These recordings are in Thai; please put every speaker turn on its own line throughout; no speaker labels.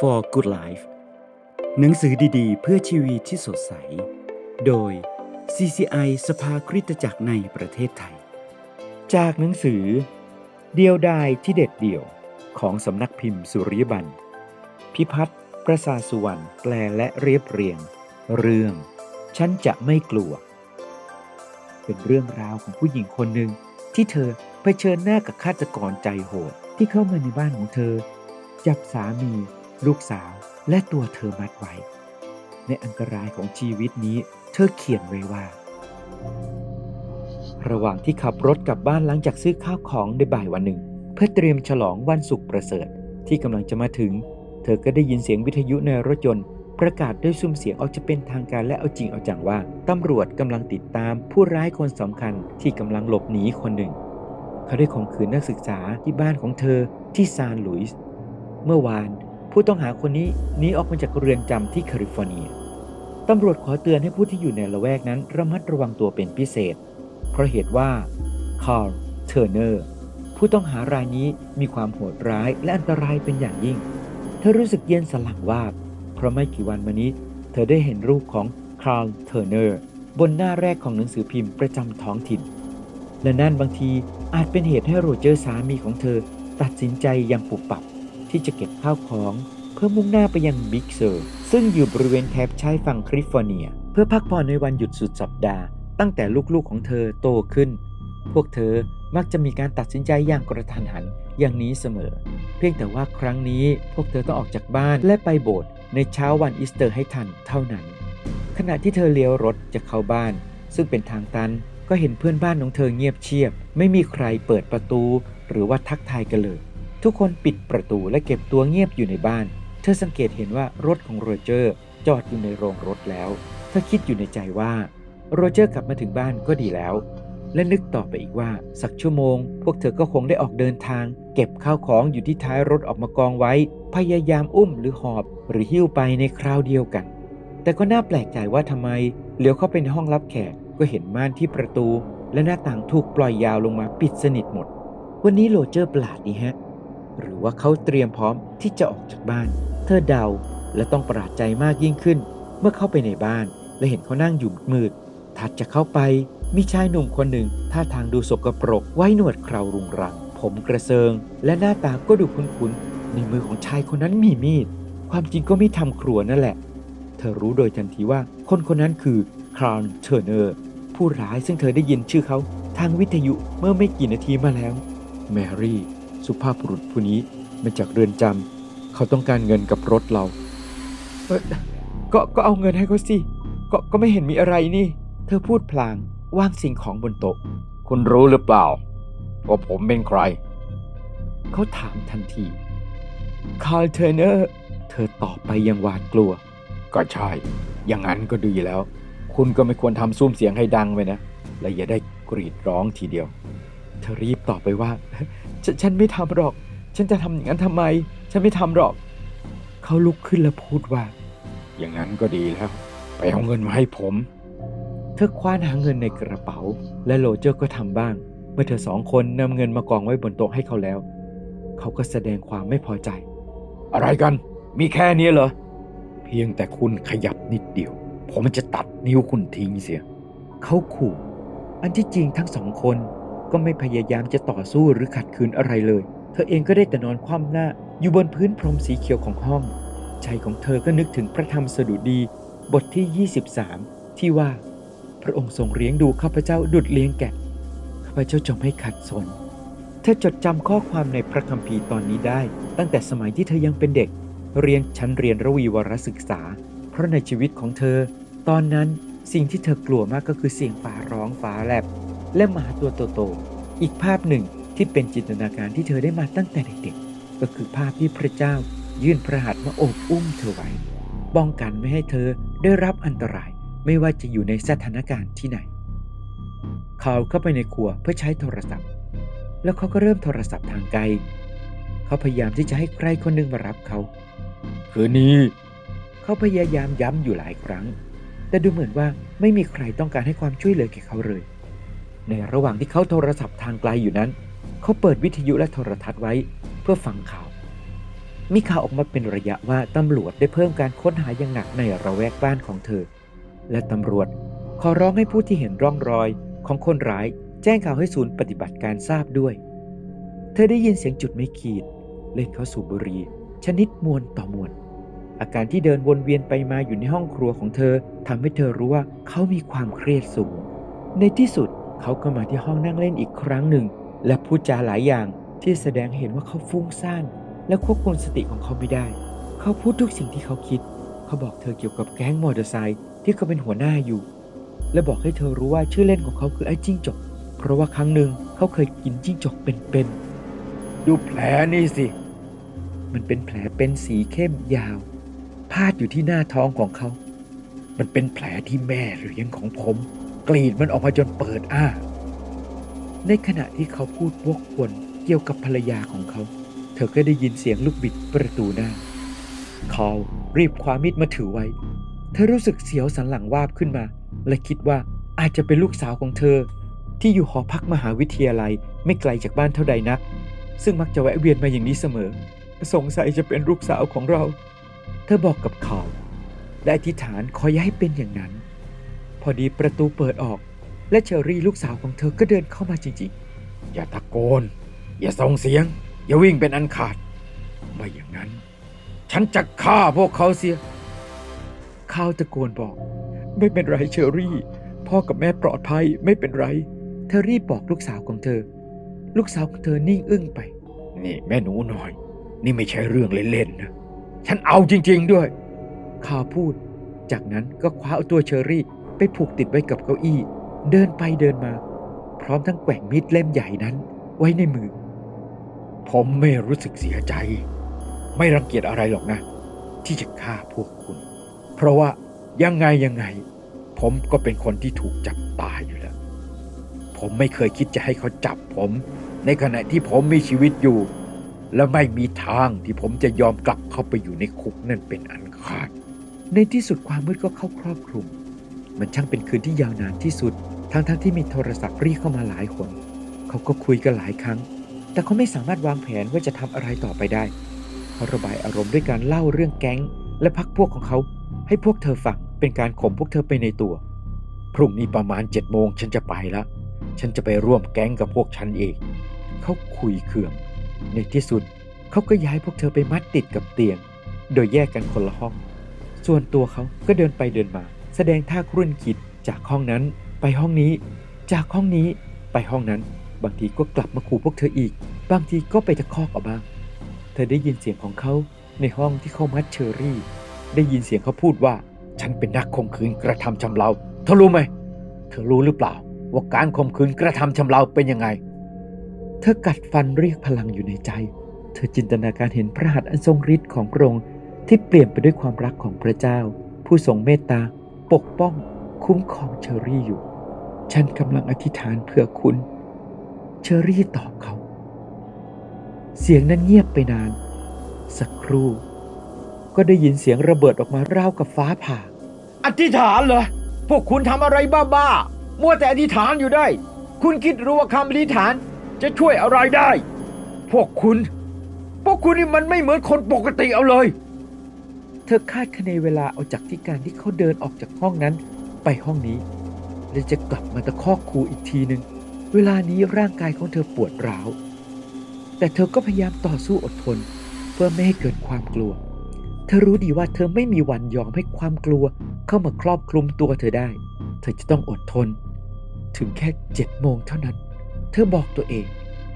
for Good Life หนังสือดีๆ เพื่อชีวิตที่สดใส โดย CCI สภาคริสตจักรในประเทศไทย จากหนังสือ เดียวดายที่เด็ดเดี่ยวของสำนักพิมพ์สุริยบัน พิพัฒน์ประสาสุวรรณแปลและเรียบเรียง เรื่อง ฉันจะไม่กลัว เป็นเรื่องราวของผู้หญิงคนหนึ่งที่เธอเผชิญหน้ากับฆาตกรใจโหดที่เข้ามาในบ้านของเธอ จับสามี ลูกสาวและตัวเธอมัดไว้ ในอันตรายของชีวิตนี้เธอเขียนไว้ว่า ระหว่างที่ขับรถกลับบ้านหลังจากซื้อข้าวของในบ่ายวันหนึ่ง เพื่อเตรียมฉลองวันสุขประเสริฐที่กำลังจะมาถึง เธอก็ได้ยินเสียงวิทยุในรถยนต์ ประกาศด้วยซุ้มเสียงออกจะเป็นทางการและเอาจริงเอาจังว่าตำรวจกำลังติดตามผู้ร้ายคนสำคัญที่กำลังหลบหนีคนหนึ่ง เขาได้ข่มขืนนักศึกษาที่บ้านของเธอที่ซานหลุยส์เมื่อวาน ผู้ต้องหาคนนี้หนีออกมาจากเรือนจำที่แคลิฟอร์เนียตำรวจขอเตือนให้ผู้ที่อยู่ในละแวกนั้นระมัดระวังตัวเป็นพิเศษ เพราะเหตุว่าคาร์ลเทอร์เนอร์ผู้ต้องหารายนี้มีความโหดร้ายและอันตรายเป็นอย่างยิ่ง เธอรู้สึกเย็นสลังว่าเพราะไม่กี่วันมานี้ เธอได้เห็นรูปของคาร์ลเทอร์เนอร์บนหน้าแรกของหนังสือพิมพ์ประจำท้องถิ่น และนั่นบางทีอาจเป็นเหตุให้โรเจอร์สามีของเธอตัดสินใจอย่างปุบปับ ที่จะเก็บข้าวของเพื่อมุ่งหน้าไปยังบิ๊กเซอร์ซึ่งอยู่บริเวณแถบชายฝั่งแคลิฟอร์เนีย เพื่อพักผ่อนในวันหยุดสุดสัปดาห์ ตั้งแต่ลูกๆของเธอโตขึ้น พวกเธอมักจะมีการตัดสินใจอย่างกระทันหันอย่างนี้เสมอ เพียงแต่ว่าครั้งนี้พวกเธอต้องออกจากบ้านและไปโบสถ์ในเช้าวันอีสเตอร์ให้ทันเท่านั้น ขณะที่เธอเลี้ยวรถจะเข้าบ้าน ซึ่งเป็นทางตันก็เห็นเพื่อนบ้านของเธอเงียบเชียบ ไม่มีใครเปิดประตู หรือว่าทักทายกันเลย ทุกคนปิดประตูและเก็บตัวเงียบอยู่ในบ้าน เธอสังเกตเห็นว่ารถของโรเจอร์จอดอยู่ในโรงรถแล้ว เธอคิดอยู่ในใจว่าโรเจอร์กลับมาถึงบ้านก็ดีแล้ว และนึกต่อไปอีกว่า สักชั่วโมง พวกเธอก็คงได้ออกเดินทาง เก็บข้าวของอยู่ที่ท้ายรถออกมากองไว้ พยายามอุ้มหรือหอบ หรือหิ้วไปในคราวเดียวกัน แต่ก็น่าแปลกใจว่าทำไมเหลียวเข้าไปในห้องรับแขกก็เห็นม่านที่ประตู และหน้าต่างถูกปล่อยยาวลงมาปิดสนิทหมด วันนี้โรเจอร์ประหลาดดีฮะ หรือว่าเขาเตรียมพร้อมที่จะออกจากบ้าน เธอเดาและต้องประหลาดใจมากยิ่งขึ้น เมื่อเข้าไปในบ้าน และเห็นเขานั่งอยู่มืดถัดจากเข้าไปมีชายหนุ่มคนหนึ่งท่าทางดูสกปรก ไว้หนวดเครารุงรัง ผมกระเซิง และหน้าตาก็ดูคุ้นๆ ในมือของชายคนนั้นมีมีด ความจริงก็ไม่ทำครัวนั่นแหละ เธอรู้โดยทันทีว่าคนคนนั้นคือคาร์ลเทอร์เนอร์ผู้ร้ายซึ่งเธอได้ยินชื่อเขาทางวิทยุเมื่อไม่กี่นาทีมาแล้ว แมรี่ สุภาพบุรุษผู้นี้มาจากเรือนจำเขาต้องการเงินกับรถเราเอ่อก็ก็เอาเงินให้เขาสิก็ก็ไม่เห็นมีอะไรนี่ เธอพูดพลางวางสิ่งของบนโต๊ะ
คุณรู้หรือเปล่าว่าผมเป็นใคร
เขาถามทันทีคาร์ลเทอร์เนอร์ เธอตอบไปอยังหวาดกลัว
ก็ใช่ อย่างนั้นก็ดีแล้ว คุณก็ไม่ควรทำซุ้มเสียงให้ดังไปนะ และอย่าได้กรีดร้องทีเดียว
เธอรีบตอบไปว่าฉนฉันไม่ทำหรอก ฉันจะทำอย่างนั้นทำไม ฉันไม่ทำหรอก เขาลุกขึ้นแล้วพูดว่า
อย่างนั้นก็ดีแล้ว ไปเอาเงินมาให้ผม
เธอคว้านหาเงินในกระเป๋า และโรเจอร์ก็ทำบ้าง เมื่อเธอสองคนนำเงินมากองไว้บนโต๊ะให้เขาแล้ว เขาก็แสดงความไม่พอใจ
อะไรกัน มีแค่นี้เหรอ เพียงแต่คุณขยับนิดเดียว ผมจะตัดนิ้วคุณทิ้งเสีย
เขาขู่ อันที่จริงทั้งสองคน ก็ไม่พยายามจะต่อสู้หรือขัดขืนอะไรเลย เธอเองก็ได้แต่นอนคว่ำหน้า อยู่บนพื้นพรมสีเขียวของห้อง ใจของเธอก็นึกถึงพระธรรมสดุดี บทที่ 23 ที่ว่า พระองค์ทรงเลี้ยงดูข้าพเจ้าดุดเลี้ยงแกะ ข้าพเจ้าจะไม่ขัดสน เธอจดจำข้อความในพระคัมภีร์ตอนนี้ได้ ตั้งแต่สมัยที่เธอยังเป็นเด็ก เรียนชั้นเรียนระวีวรศึกษา เพราะในชีวิตของเธอ ตอนนั้นสิ่งที่เธอกลัวมากก็คือเสียงฟ้าร้องฟ้าแลบ และหมาตัวโตๆอีกภาพหนึ่งที่เป็นจินตนาการที่เธอได้มาตั้งแต่เด็กๆ ก็คือภาพที่พระเจ้ายื่นพระหัตถ์มาโอบอุ้มเธอไว้ป้องกันไม่ให้เธอได้รับอันตรายไม่ว่าจะอยู่ในสถานการณ์ที่ไหน เขาเข้าไปในครัวเพื่อใช้โทรศัพท์ แล้วเขาก็เริ่มโทรศัพท์ทางไกล เขาพยายามที่จะให้ใครคนหนึ่งมารับเขา
คืนนี้
เขาพยายามย้ำอยู่หลายครั้ง แต่ดูเหมือนว่าไม่มีใครต้องการให้ความช่วยเหลือแก่เขาเลย ในระหว่างที่เขาโทรศัพท์ทางไกลอยู่นั้น เขาเปิดวิทยุและโทรทัศน์ไว้เพื่อฟังข่าว มีข่าวออกมาเป็นระยะว่าตำรวจได้เพิ่มการค้นหาอย่างหนักในระแวกบ้านของเธอ และตำรวจขอร้องให้ผู้ที่เห็นร่องรอยของคนร้ายแจ้งข่าวให้ศูนย์ปฏิบัติการทราบด้วย เธอได้ยินเสียงจุดไม่ขีด เล่นเขาสู่บุหรี่ชนิดมวนต่อมวน อาการที่เดินวนเวียนไปมาอยู่ในห้องครัวของเธอทำให้เธอรู้ว่าเขามีความเครียดสูง ในที่สุด เขาก็มาที่ห้องนั่งเล่นอีกครั้งหนึ่ง และพูดจาหลายอย่างที่แสดงให้เห็นว่าเขาฟุ้งซ่านและควบคุมสติของเขาไม่ได้ เขาพูดทุกสิ่งที่เขาคิด เขาบอกเธอเกี่ยวกับแก๊งมอเตอร์ไซค์ที่เขาเป็นหัวหน้าอยู่ และบอกให้เธอรู้ว่าชื่อเล่นของเขาคือไอ้จิ้งจก เพราะว่าครั้งหนึ่งเขาเคยกินจิ้งจกเป็นๆ
ดูแผลนี่สิ
มันเป็นแผลเป็นสีเข้มยาว พาดอยู่ที่หน้าท้องของเขา
มันเป็นแผลที่แม่เลี้ยงของผม กรีดมันออกมาจนเปิดอ้า
ในขณะที่เขาพูดวกวนเกี่ยวกับภรรยาของเขา เธอก็ได้ยินเสียงลูกบิดประตูหน้าเขารีบคว้ามีดมาถือไว้ เธอรู้สึกเสียวสันหลังวาบขึ้นมา และคิดว่าอาจจะเป็นลูกสาวของเธอ ที่อยู่หอพักมหาวิทยาลัยไม่ไกลจากบ้านเท่าใดนัก ซึ่งมักจะแวะเวียนมาอย่างนี้เสมอ สงสัยจะเป็นลูกสาวของเรา เธอบอกกับเขาและอธิษฐานขออย่าให้เป็นอย่างนั้น อดีประตูเปิดออก และเชอรี่ลูกสาวของเธอก็เดินเข้ามาจริง
อย่าตะโกน อย่าส่งเสียง อย่าวิ่งเป็นอันขาด ไม่อย่างนั้น ฉันจะฆ่าพวกเขาเสีย
ๆเขาตะโกนบอก ไม่เป็นไรเชอรี่ พ่อกับแม่ปลอดภัยไม่เป็นไร เธอรีบบอกลูกสาวของเธอ ลูกสาวของเธอนิ่งอึ้งไป
นี่แม่หนูหน่อย นี่ไม่ใช่เรื่องเล่นๆนะฉันเอาจริง ๆด้วย
ข้าพูด จากนั้นก็คว้าเอาตัวเชอรี่ ไปผูกติดไว้กับเก้าอี้ เดินไปเดินมา พร้อมทั้งแกว่งมีดเล่มใหญ่นั้น ไว้ในมือ
ผมไม่รู้สึกเสียใจ ไม่รังเกียจอะไรหรอกนะ ที่จะฆ่าพวกคุณ เพราะว่ายังไงยังไง ผมก็เป็นคนที่ถูกจับตายอยู่แล้ว ผมไม่เคยคิดจะให้เขาจับผม ในขณะที่ผมมีชีวิตอยู่ และไม่มีทางที่ผมจะยอมกลับเข้าไปอยู่ในคุกนั่นเป็นอันขาด
ในที่สุดความมืดก็เข้าครอบคลุม มันช่างเป็นคืนที่ยาวนานที่สุด ทั้งๆทที่มีโทรศัพท์เรียกเข้ามาหลายคน เขาก็คุยกันหลายครั้ง แต่เขาไม่สามารถวางแผนว่าจะทำอะไรต่อไปได้ เขาระบายอารมณ์ด้วยการเล่าเรื่องแก๊ง และพักพวกของเขา ให้พวกเธอฟังเป็นการข่มพวกเธอไปในตัว
พรุ่งนี้ประมาณเจ็ดโมงฉันจะไปละ ฉันจะไปร่วมแก๊งกับพวกฉันเอง
เขาคุยเคือง ในที่สุดเขาก็ย้ายพวกเธอไปมัดติดกับเตียง โดยแยกกันคนละห้อง ส่วนตัวเขาก็เดินไปเดินมา แสดงท่าครุ่นคิดจากห้องนั้นไปห้องนี้ จากห้องนี้ไปห้องนั้น บางทีก็กลับมาขู่พวกเธออีก บางทีก็ไปตะคอกเอาบ้าง เธอได้ยินเสียงของเขาในห้องที่เขามัดเชอรี่ ได้ยินเสียงเขาพูดว่า
ฉันเป็นนักข่มขืนกระทำชำเราเธอรู้ไหม เธอรู้หรือเปล่า ว่าการข่มขืนกระทำชำเราเป็นยังไง
เธอกัดฟันเรียกพลังอยู่ในใจ เธอจินตนาการเห็นพระหัตถ์อันทรงฤทธิ์ของพระองค์ที่เปลี่ยนไปด้วยความรักของพระเจ้า ผู้ทรงเมตตา ปกป้องคุ้มครองเชอรี่อยู่ ฉันกำลังอธิษฐานเพื่อคุณ เชอรี่ตอบเขา เสียงนั้นเงียบไปนาน สักครู่ ก็ได้ยินเสียงระเบิดออกมาราวกับฟ้าผ่า
อธิษฐานเหรอ พวกคุณทำอะไรบ้าๆ มัวแต่อธิษฐานอยู่ได้ คุณคิดรู้ว่าคำอธิษฐานจะช่วยอะไรได้ พวกคุณ พวกคุณนี่มันไม่เหมือนคนปกติเอาเลย
เธอคาดคะเนเวลาเอาจากที่การที่เขาเดินออกจากห้องนั้น ไปห้องนี้ และจะกลับมาตะคอกครูอีกทีหนึ่งเวลานี้ร่างกายของเธอปวดร้าว แต่เธอก็พยายามต่อสู้อดทน เพื่อไม่ให้เกิดความกลัว เธอรู้ดีว่าเธอไม่มีวันยอมให้ความกลัวเข้ามาครอบคลุมตัวเธอได้ เธอจะต้องอดทน ถึงแค่เจ็ดโมงเท่านั้น เธอบอกตัวเอง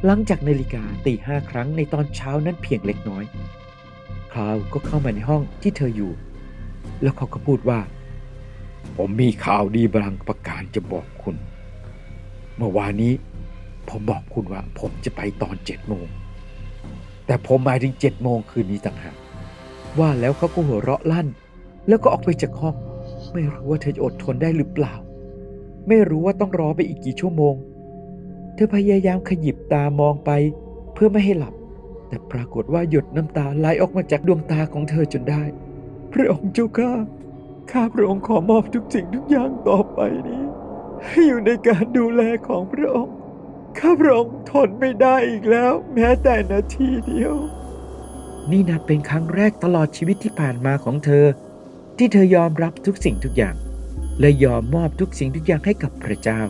หลังจากนาฬิกาตีห้าครั้งในตอนเช้านั้นเพียงเล็กน้อย คลาวก็เข้ามาในห้องที่เธออยู่ แล้วเขาก็พูดว่า
ผมมีข่าวดีบางประการจะบอกคุณ เมื่อวานนี้ ผมบอกคุณว่า ผมจะไปตอนเจ็ดโมง แต่ผมมาถึงเจ็ดโมงคืนนี้ต่างหาก
ว่าแล้วเขาก็หัวเราะลั่น แล้วก็ออกไปจากห้อง ไม่รู้ว่าเธอจะอดทนได้หรือเปล่า ไม่รู้ว่าต้องรอไปอีกกี่ชั่วโมง เธอพยายามขยิบตามองไปเพื่อไม่ให้หลับ แต่ปรากฏว่าหยดน้ำตาไหลออกมาจากดวงตาของเธอจนได้ พระองค์เจ้าข้า ข้าพระองค์ขอมอบทุกสิ่งทุกอย่างต่อไปนี้ให้อยู่ในการดูแลของพระองค์ ข้าพระองค์ทนไม่ได้อีกแล้ว แม้แต่นาทีเดียว นี่นับเป็นครั้งแรกตลอดชีวิตที่ผ่านมาของเธอ ที่เธอยอมรับทุกสิ่งทุกอย่าง และยอมมอบทุกสิ่งทุกอย่างให้กับพระเจ้า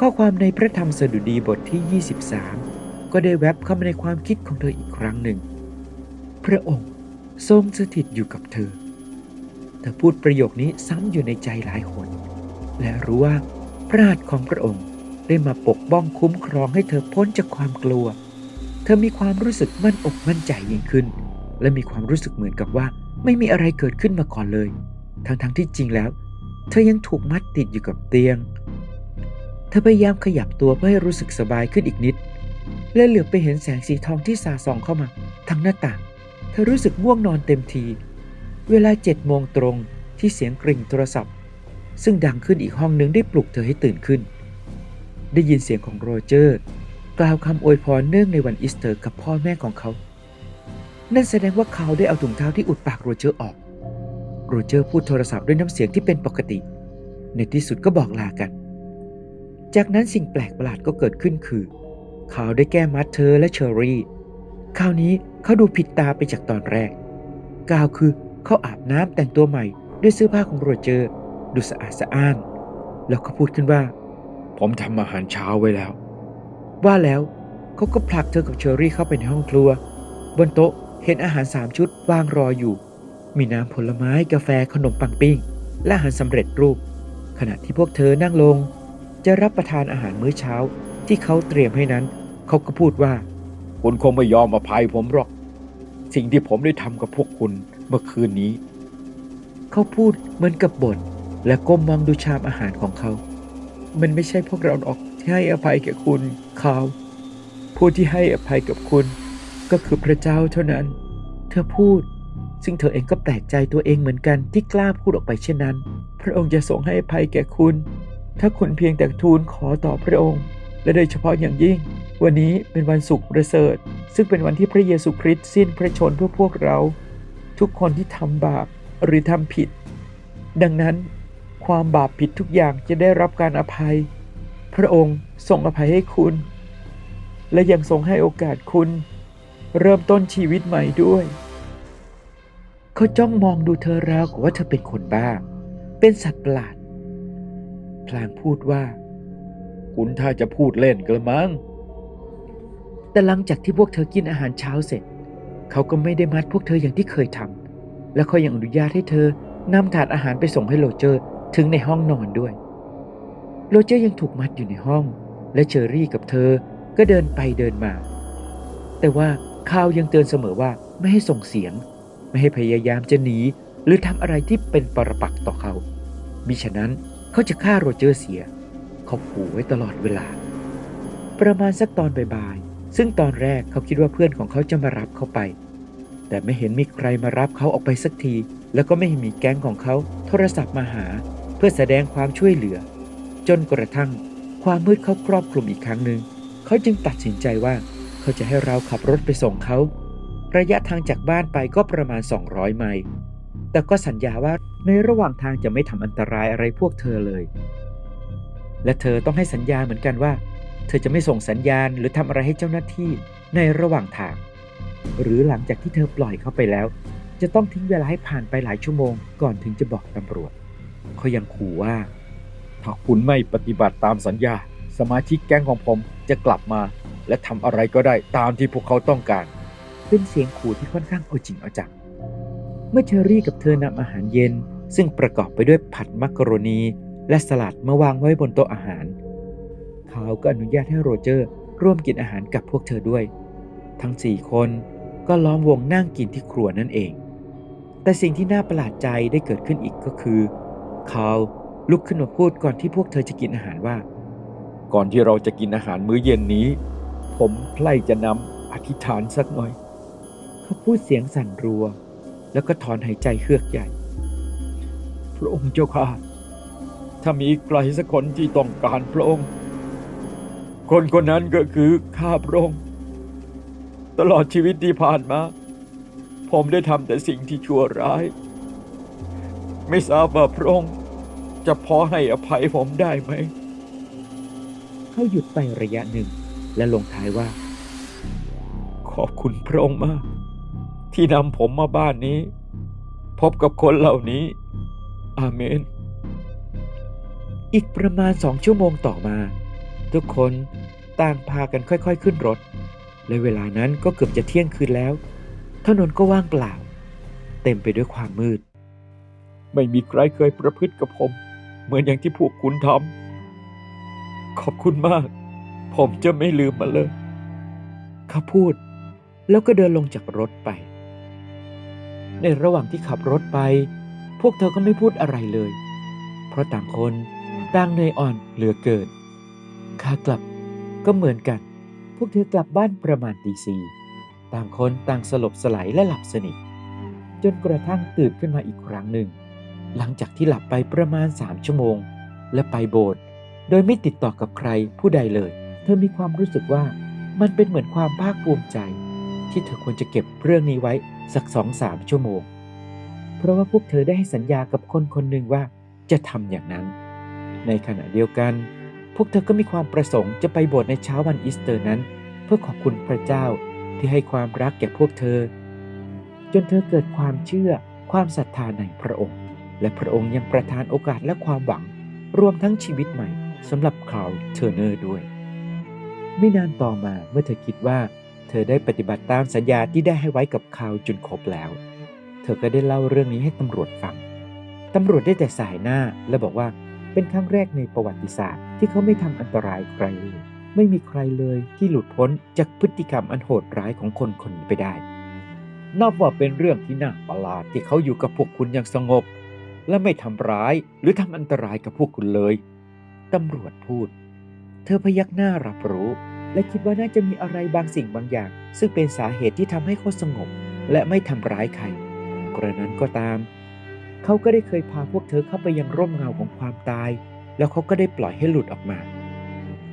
ข้อความในพระธรรมสดุดีบทที่ 23 ก็ได้แวบเข้ามาในความคิดของเธออีกครั้งหนึ่ง พระองค์ทรงสถิตอยู่กับเธอ เธอพูดประโยคนี้ซ้ำอยู่ในใจหลายหนและรู้ว่าพระหัตถ์ของพระองค์ได้มาปกป้องคุ้มครองให้เธอพ้นจากความกลัว เธอมีความรู้สึกมั่นอกมั่นใจยิ่งขึ้น และมีความรู้สึกเหมือนกับว่าไม่มีอะไรเกิดขึ้นมาก่อนเลย ทั้งๆที่จริงแล้ว เธอยังถูกมัดติดอยู่กับเตียง เธอพยายามขยับตัวเพื่อให้รู้สึกสบายขึ้นอีกนิด และเหลือบไปเห็นแสงสีทองที่สาส่องเข้ามาทางหน้าต่าง เธอรู้สึกง่วงนอนเต็มที เวลาเจ็ดโมงตรงที่เสียงกริ่งโทรศัพท์ ซึ่งดังขึ้นอีกห้องหนึ่งได้ปลุกเธอให้ตื่นขึ้น ได้ยินเสียงของโรเจอร์ กล่าวคำอวยพรเนื่องในวันอีสเตอร์กับพ่อแม่ของเขา นั่นแสดงว่าเขาได้เอาถุงเท้าที่อุดปากโรเจอร์ออก โรเจอร์พูดโทรศัพท์ด้วยน้ำเสียงที่เป็นปกติ ในที่สุดก็บอกลากัน จากนั้นสิ่งแปลกประหลาดก็เกิดขึ้นคือเขาได้แก้มัดเธอและเชอรี่ คราวนี้เขาดูผิดตาไปจากตอนแรกกล่าวคือเขาอาบน้ำแต่งตัวใหม่ด้วยเสื้อผ้าของโรเจอร์ ดูสะอาดสะอ้าน แล้วเขาพูดขึ้นว่า
ผมทำอาหารเช้าไว้แล้ว
ว่าแล้วเขาก็ผลักเธอกับเชอรี่เข้าไปในห้องครัว บนโต๊ะเห็นอาหารสามชุดวางรออยู่ มีน้ำผลไม้กาแฟขนมปังปิ้ง และอาหารสำเร็จรูป ขณะที่พวกเธอนั่งลง จะรับประทานอาหารมื้อเช้า ที่เขาเตรียมให้นั้น เขาก็พูดว่า
คุณคงไม่ยอมอภัยผมหรอก สิ่งที่ผมได้ทำกับพวกคุณเมื่อคืนนี้
เขาพูดเหมือนกับบ่นและก้มมองดูชามอาหารของเขา มันไม่ใช่พวกเราหรอกที่ให้อภัยแก่คุณเขาผู้ที่ให้อภัยกับคุณ ก็คือพระเจ้าเท่านั้น เธอพูด ซึ่งเธอเองก็แปลกใจตัวเองเหมือนกันที่กล้าพูดออกไปเช่นนั้น พระองค์จะทรงให้อภัยแก่คุณ ถ้าคุณเพียงแต่ทูลขอต่อพระองค์ และโดยเฉพาะอย่างยิ่ง วันนี้เป็นวันศุกร์ประเสริฐ ซึ่งเป็นวันที่พระเยซูคริสต์สิ้นพระชนเพื่อพวกเรา ทุกคนที่ทำบาปหรือทำผิด ดังนั้นความบาปผิดทุกอย่างจะได้รับการอภัย พระองค์ทรงอภัยให้คุณ และยังทรงให้โอกาสคุณ เริ่มต้นชีวิตใหม่ด้วย เขาจ้องมองดูเธอราวกับว่าเธอเป็นคนบ้า เป็นสัตว์ประหลาด พลางพูดว่า
คุณถ้าจะพูดเล่นกระมัง
แต่หลังจากที่พวกเธอกินอาหารเช้าเสร็จ เขาก็ไม่ได้มัดพวกเธออย่างที่เคยทำและเขายังอนุญาตให้เธอนำถาดอาหารไปส่งให้โรเจอร์ถึงในห้องนอนด้วย โรเจอร์ยังถูกมัดอยู่ในห้อง และเชอรี่กับเธอก็เดินไปเดินมา แต่ว่าคาวยังเตือนเสมอว่าไม่ให้ส่งเสียง ไม่ให้พยายามจะหนีหรือทำอะไรที่เป็นปรปักษ์ต่อเขามิฉะนั้นเขาจะฆ่าโรเจอร์เสีย เขาขู่ไว้ตลอดเวลา ประมาณสักตอนบ่ายๆซึ่งตอนแรกเขาคิดว่าเพื่อนของเขาจะมารับเขาไป แต่ไม่เห็นมีใครมารับเขาออกไปสักที แล้วก็ไม่เห็นมีแก๊งของเขาโทรศัพท์มาหา เพื่อแสดงความช่วยเหลือ จนกระทั่งความมืดเขาครอบคลุมอีกครั้งหนึ่งเขาจึงตัดสินใจว่าเขาจะให้เราขับรถไปส่งเขาระยะทางจากบ้านไปก็ประมาณ 200 ไมล์แต่ก็สัญญาว่าในระหว่างทางจะไม่ทำอันตรายอะไรพวกเธอเลย และเธอต้องให้สัญญาเหมือนกันว่า เธอจะไม่ส่งสัญญาณหรือทำอะไรให้เจ้าหน้าที่ในระหว่างทาง หรือหลังจากที่เธอปล่อยเขาไปแล้ว จะต้องทิ้งเวลาให้ผ่านไปหลายชั่วโมงก่อนถึงจะบอกตำรวจเขายังขู่ว่า
ถ้าคุณไม่ปฏิบัติตามสัญญา สมาชิกแก๊งของผมจะกลับมา และทำอะไรก็ได้ตามที่พวกเขาต้องการ
เป็นเสียงขู่ที่ค่อนข้างเอาจริงเอาจังเมื่อเชอรี่กับเธอนำอาหารเย็น ซึ่งประกอบไปด้วยผัดมักกะโรนี และสลัดมาวางไว้บนโต๊ะอาหาร เขาก็อนุญาตให้โรเจอร์ร่วมกินอาหารกับพวกเธอด้วย ทั้งสี่คนก็ล้อมวงนั่งกินที่ครัวนั่นเอง แต่สิ่งที่น่าประหลาดใจได้เกิดขึ้นอีกก็คือเขาลุกขึ้นมาพูดก่อนที่พวกเธอจะกินอาหารว่า
ก่อนที่เราจะกินอาหารมื้อเย็นนี้ ผมใคร่จะนำอธิษฐานสักหน่อย
เขาพูดเสียงสั่นรัว แล้วก็ถอนหายใจเฮือกใหญ่
พระองค์เจ้าค่ะ ถ้ามีใครสักคนที่ต้องการพระองค์ คนคนนั้นก็คือข้าพระองค์ ตลอดชีวิตที่ผ่านมา ผมได้ทำแต่สิ่งที่ชั่วร้าย ไม่ทราบว่าพระองค์จะพอให้อภัยผมได้ไหม
เขาหยุดไประยะหนึ่งและลงท้ายว่า
ขอบคุณพระองค์มาก ที่นำผมมาบ้านนี้ พบกับคนเหล่านี้ อาเมน
อีกประมาณสองชั่วโมงต่อมา ทุกคนต่างพากันค่อยๆขึ้นรถ และเวลานั้นก็เกือบจะเที่ยงคืนแล้ว ถนนก็ว่างเปล่า เต็มไปด้วยความมืด
ไม่มีใครเคยประพฤติกับผม เหมือนอย่างที่พวกคุณทำขอบคุณมาก ผมจะไม่ลืมมันเลย
เขาพูด แล้วก็เดินลงจากรถไป ในระหว่างที่ขับรถไป พวกเธอก็ไม่พูดอะไรเลย เพราะต่างคน ต่างเหนื่อยอ่อนเหลือเกินขากลับก็เหมือนกัน พวกเธอกลับบ้านประมาณตีสี่ต่างคนต่างสลบสลายและหลับสนิท จนกระทั่งตื่นขึ้นมาอีกครั้งหนึ่ง หลังจากที่หลับไปประมาณสามชั่วโมง และไปโบสถ์โดยไม่ติดต่อกับใครผู้ใดเลย เธอมีความรู้สึกว่ามันเป็นเหมือนความภาคภูมิใจ ที่เธอควรจะเก็บเรื่องนี้ไว้สักสองสามชั่วโมง เพราะว่าพวกเธอได้ให้สัญญากับคนคนหนึ่งว่าจะทำอย่างนั้น ในขณะเดียวกัน พวกเธอก็มีความประสงค์จะไปโบสถ์ในเช้าวันอีสเตอร์นั้น เพื่อขอบคุณพระเจ้าที่ให้ความรักแก่พวกเธอ จนเธอเกิดความเชื่อความศรัทธาในพระองค์ และพระองค์ยังประทานโอกาสและความหวัง รวมทั้งชีวิตใหม่สำหรับคลาวเทอร์เนอร์ด้วย ไม่นานต่อมาเมื่อเธอคิดว่า เธอได้ปฏิบัติตามสัญญาที่ได้ให้ไว้กับคาวจนครบแล้ว เธอก็ได้เล่าเรื่องนี้ให้ตำรวจฟังตำรวจได้แต่สายหน้าและบอกว่า เป็นครั้งแรกในประวัติศาสตร์ที่เขาไม่ทำอันตรายใครเลยไม่มีใครเลยที่หลุดพ้นจากพฤติกรรมอันโหดร้ายของคนคนนี้ไปได้
นับว่าเป็นเรื่องที่น่าประหลาดที่เขาอยู่กับพวกคุณอย่างสงบ และไม่ทำร้ายหรือทำอันตรายกับพวกคุณเลย
ตำรวจพูด เธอพยักหน้ารับรู้ และคิดว่าน่าจะมีอะไรบางสิ่งบางอย่าง ซึ่งเป็นสาเหตุที่ทำให้เขาสงบ และไม่ทำร้ายใครกระนั้นก็ตาม เขาก็ได้เคยพาพวกเธอเข้าไปยังร่มเงาของความตาย แล้วเขาก็ได้ปล่อยให้หลุดออกมา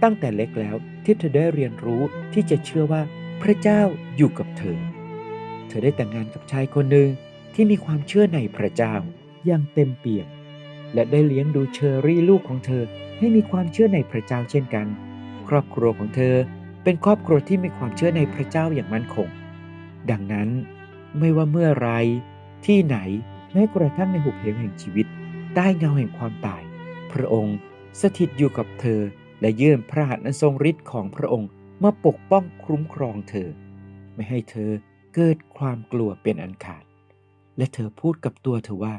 ตั้งแต่เล็กแล้วที่เธอได้เรียนรู้ที่จะเชื่อว่าพระเจ้าอยู่กับเธอ เธอได้แต่งงานกับชายคนหนึ่งที่มีความเชื่อในพระเจ้าอย่างเต็มเปี่ยม และได้เลี้ยงดูเชอรี่ลูกของเธอให้มีความเชื่อในพระเจ้าเช่นกัน ครอบครัวของเธอเป็นครอบครัวที่มีความเชื่อในพระเจ้าอย่างมั่นคง ดังนั้นไม่ว่าเมื่อไรที่ไหน แม้กระทั่งในหุบเหวแห่งชีวิต ใต้เงาแห่งความตาย พระองค์สถิตอยู่กับเธอ และยื่นพระหัตถ์อันทรงฤทธิ์ของพระองค์มาปกป้องคุ้มครองเธอ ไม่ให้เธอเกิดความกลัวเป็นอันขาด และเธอพูดกับตัวเธอว่า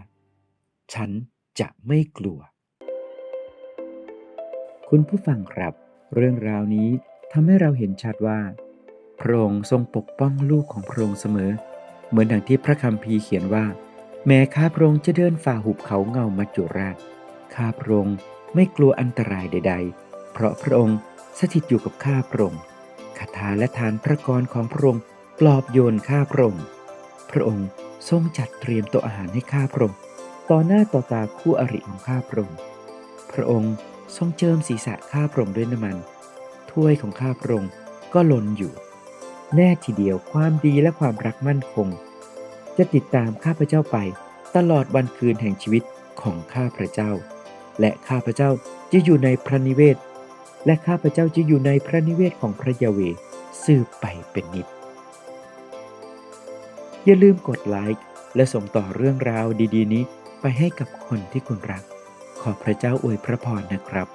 ฉันจะไม่กลัว คุณผู้ฟังครับ เรื่องราวนี้ทำให้เราเห็นชัดว่า พระองค์ทรงปกป้องลูกของพระองค์เสมอ เหมือนดังที่พระคัมภีร์เขียนว่า แม้ข้าพระองค์จะเดินฝ่าหุบเขาเงามัจจุราช ข้าพระองค์ไม่กลัวอันตรายใด ๆ เพราะพระองค์สถิตอยู่กับข้าพระองค์คาถาและทานพระกรของพระองค์ปลอบโยนข้าพระองค์ พระองค์ทรงจัดเตรียมโต๊ะอาหารให้ข้าพระองค์ต่อหน้าต่อตาคู่อริของข้าพระองค์ พระองค์ทรงเจิมศีรษะข้าพระองค์ด้วยน้ำมัน ถ้วยของข้าพระองค์ก็ล้นอยู่ แน่ทีเดียวความดีและความรักมั่นคง จะติดตามข้าพเจ้าไป ตลอดวันคืนแห่งชีวิตของข้าพระเจ้า และข้าพเจ้าจะอยู่ในพระนิเวศ และข้าพเจ้าจะอยู่ในพระนิเวศของพระยาเวสืบไปเป็นนิจอย่าลืมกดไลค์และส่งต่อเรื่องราวดีๆ นี้ไปให้กับคนที่คุณรัก ขอพระเจ้าอวยพระพรนะครับ